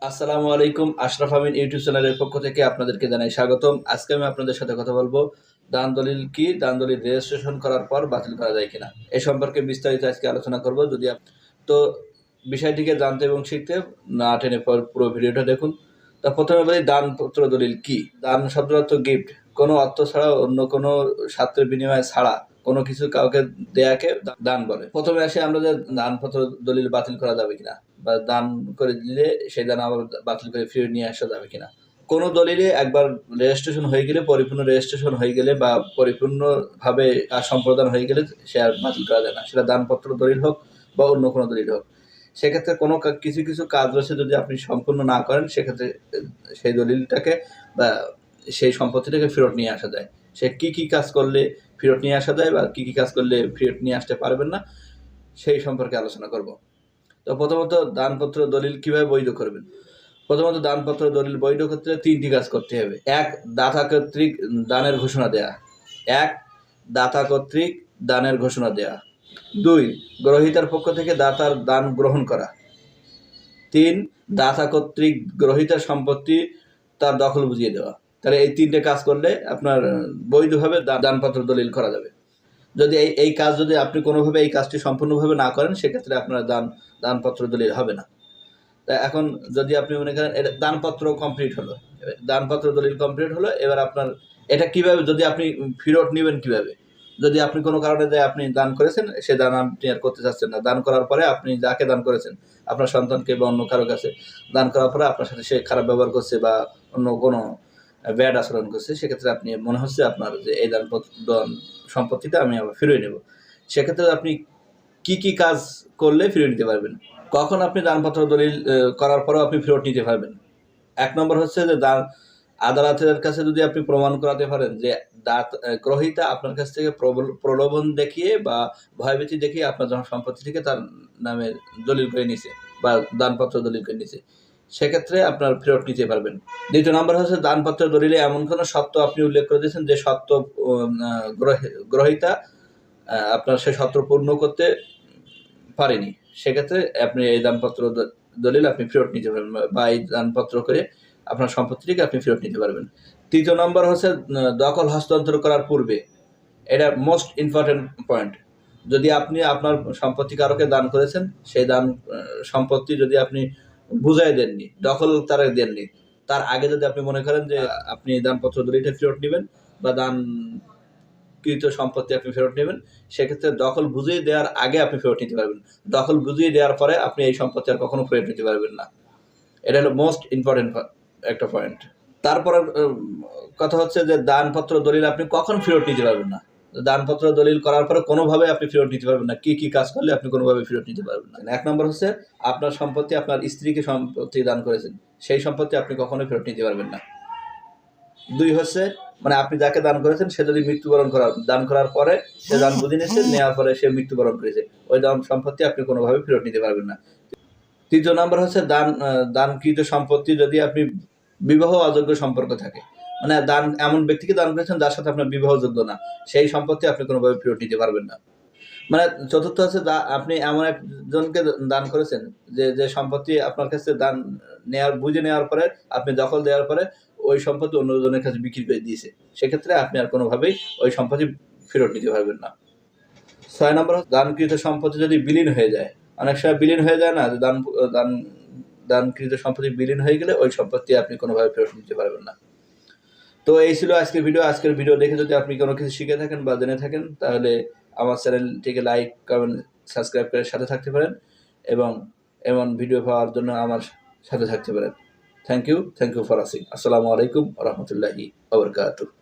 আসসালামু আলাইকুম, আশরাফ আমিন ইউটিউব চ্যানেলের পক্ষ থেকে আপনাদেরকে জানাই স্বাগতম। আজকে আমি আপনাদের সাথে কথা বলব, দান দলিল কি, দান দলিল রেজিস্ট্রেশন করার পর বাতিল করা যায় কিনা। এ সম্পর্কে বিস্তারিত আজকে আলোচনা করব, যদি তো বিষয়টিকে জানতে এবং শিখতে না টেনে পর- পুরো ভিডিওটা দেখুন। তা প্রথমে বলি, দানপত্র দলিল কি? দান শব্দ অর্থ গিফট কোনো অর্থ ছাড়া অন্য কোনো স্বার্থের বিনিময়ে ছাড়া কোনো কিছু কাউকে দেয়াকে দান বলে প্রথমে আসে আমরা যে দানপত্র দলিল বাতিল করা যাবে কিনা, বা দান করে দিলে সেই দান আবার বাতিল করে ফিরে নিয়ে আসা যাবে কিনা। কোনো দলিলে একবার রেজিস্ট্রেশন হয়ে গেলে, পরিপূর্ণ রেজিস্ট্রেশন হয়ে গেলে বা পরিপূর্ণভাবে সম্প্রদান হয়ে গেলে সে আর বাতিল করা যায় না। সেটা দানপত্র দলিল হোক বা অন্য কোনো দলিল হোক। সেক্ষেত্রে কোনো কিছু কিছু কাজ রয়েছে যদি আপনি সম্পূর্ণ না করেন, সেক্ষেত্রে সেই দলিলটাকে বা সেই সম্পত্তিটাকে ফেরত নিয়ে আসা যায়। সে কি কি কাজ করলে ফেরত নিয়ে আসা যায় বা কি কি কাজ করলে ফেরত নিয়ে আসতে পারবেন না, সেই সম্পর্কে আলোচনা করব। তো প্রথমত দানপত্র দলিল কীভাবে বৈধ করবেন? প্রথমত দানপত্র দলিল বৈধ করতে তিনটি কাজ করতে হবে। এক, দাতা কর্তৃক দানের ঘোষণা দেয়া। এক, দাতা কর্তৃক দানের ঘোষণা দেয়া। দুই, গ্রহীতার পক্ষ থেকে দাতার দান গ্রহণ করা। তিন, দাতা কর্তৃক গ্রহীতার সম্পত্তি তার দখল বুঝিয়ে দেওয়া। তাহলে এই তিনটে কাজ করলে আপনার বৈধভাবে দানপত্র দলিল করা যাবে। যদি এই এই কাজ যদি আপনি কোনোভাবে এই কাজটি সম্পূর্ণভাবে না করেন, সেক্ষেত্রে আপনার দান দানপত্র দলিল হবে না। তা এখন যদি আপনি মনে করেন এটা দানপত্র কমপ্লিট হলো দানপত্র দলিল কমপ্লিট হলো, এবার আপনার এটা কীভাবে যদি আপনি ফেরত নেবেন কীভাবে? যদি আপনি কোনো কারণে যে আপনি দান করেছেন, সে দান আপনি আর করতে চাচ্ছেন না। দান করার পরে আপনি যাকে দান করেছেন, আপনার সন্তানকে বা অন্য কারও কাছে দান করার পরে আপনার সাথে সে খারাপ ব্যবহার করছে বা অন্য কোনো ব্যাড আচরণ করছে, সেক্ষেত্রে আপনি, মনে হচ্ছে আপনার যে এই দান দান সম্পত্তিটা আমি আবার ফিরিয়ে নেব। সেক্ষেত্রে আপনি কি কি কাজ করলে ফিরিয়ে নিতে পারবেন? কখন আপনি দানপত্র দলিল করার পরেও আপনি ফেরত নিতে পারবেন? এক নম্বর হচ্ছে যে দান, আদালতের কাছে যদি আপনি প্রমাণ করাতে পারেন যে দাত গ্রহিতা আপনার কাছ থেকে প্রলোভন দেখিয়ে বা ভয়ভীতি দেখিয়ে আপনার যখন সম্পত্তি থেকে তার নামে দলিল করে নিছে বা দানপত্র দলিল করে নিছে সেক্ষেত্রে আপনার ফেরত নিতে পারবেন। দ্বিতীয় নম্বর হচ্ছে দানপত্র দলিলে এমন কোনো সত্য আপনি উল্লেখ করে দিয়েছেন যে সত্য গ্রহীতা আপনার সে সত্য পূর্ণ করতে পারেনি। সেক্ষেত্রে আপনি এই দানপত্র দলিল আপনি ফেরত নিতে পারবেন বা এই দানপত্র করে আপনার সম্পত্তিটিকে আপনি ফেরত নিতে পারবেন। তৃতীয় নম্বর হচ্ছে দখল হস্তান্তর করার পূর্বে। এটা মোস্ট ইম্পর্টেন্ট পয়েন্ট যদি আপনি আপনার সম্পত্তি কারোকে দান করেছেন, সেই দান সম্পত্তি যদি আপনি বুঝাই দেননি, দখল তারা দেননি। তার আগে যদি আপনি মনে করেন যে আপনি দানপত্র দলিলটা ফেরত নেবেন বা দান কৃত সম্পত্তি আপনি ফেরত নেবেন, সেক্ষেত্রে দখল বুঝিয়ে দেওয়ার আগে আপনি ফেরত নিতে পারবেন। দখল বুঝিয়ে দেওয়ার পরে আপনি এই সম্পত্তি আর কখনো ফেরত নিতে পারবেন না। এটা হলো মোস্ট ইম্পর্টেন্ট একটা পয়েন্ট তারপর কথা হচ্ছে যে দানপত্র দলিল আপনি কখন ফেরত নিতে পারবেন না। দানপত্র দলিল করার পরে কোনোভাবে আপনি ফেরত নিতে পারবেন না। কি কি কাজ করলে আপনি কোনোভাবে ফেরত নিতে পারবেন না। এক নম্বর হচ্ছে আপনার সম্পত্তি আপনার স্ত্রীকে সম্পত্তি দান করেছেন, সেই সম্পত্তি আপনি কখনোই ফেরত নিতে পারবেন না। দুই হচ্ছে মানে আপনি যাকে দান করেছেন, সে যদি মৃত্যুবরণ করার দান করার পরে সে দান বুঝে নিয়েছে নেওয়ার পরে সে মৃত্যুবরণ করেছে, ওই দান সম্পত্তি আপনি কোনোভাবে ফেরত নিতে পারবেন না। তৃতীয় নম্বর হচ্ছে দান দানকৃত সম্পত্তি যদি আপনি বিবাহ অযোগ্য সম্পর্ক থাকে মানে দান, এমন ব্যক্তিকে দান করেছেন যার সাথে আপনার বিবাহযোগ্য না। সেই সম্পত্তি আপনি কোনোভাবে ফেরত নিতে পারবেন না। মানে চতুর্থ হচ্ছে আপনি এমন একজনকে দান করেছেন যে যে সম্পত্তি আপনার কাছে দান নেওয়ার বুঝে নেওয়ার পরে, আপনি দখল দেওয়ার পরে ওই সম্পত্তি অন্যজনের কাছে বিক্রি করে দিয়েছে। সেক্ষেত্রে আপনি আর কোনোভাবেই ওই সম্পত্তি ফেরত নিতে পারবেন না। ছয় নম্বর দানকৃত সম্পত্তি যদি বিলীন হয়ে যায়। অনেক সময় বিলীন হয়ে যায় না, যে দান দান, দানকৃত সম্পত্তি বিলীন হয়ে গেলে ওই সম্পত্তি আপনি কোনোভাবে ফেরত নিতে পারবেন না। তো এই ছিল আজকের ভিডিও আজকের ভিডিও দেখে যদি আপনি কোনো কিছু শিখে থাকেন বা জেনে থাকেন, তাহলে আমার চ্যানেলটিকে লাইক কমেন্ট সাবস্ক্রাইব করে সাথে থাকতে পারেন এবং এমন ভিডিও পাওয়ার জন্য আমার সাথে থাকতে পারেন। Thank you thank you for asking আসসালামু আলাইকুম রহমতুল্লাহি আবরকাতুহ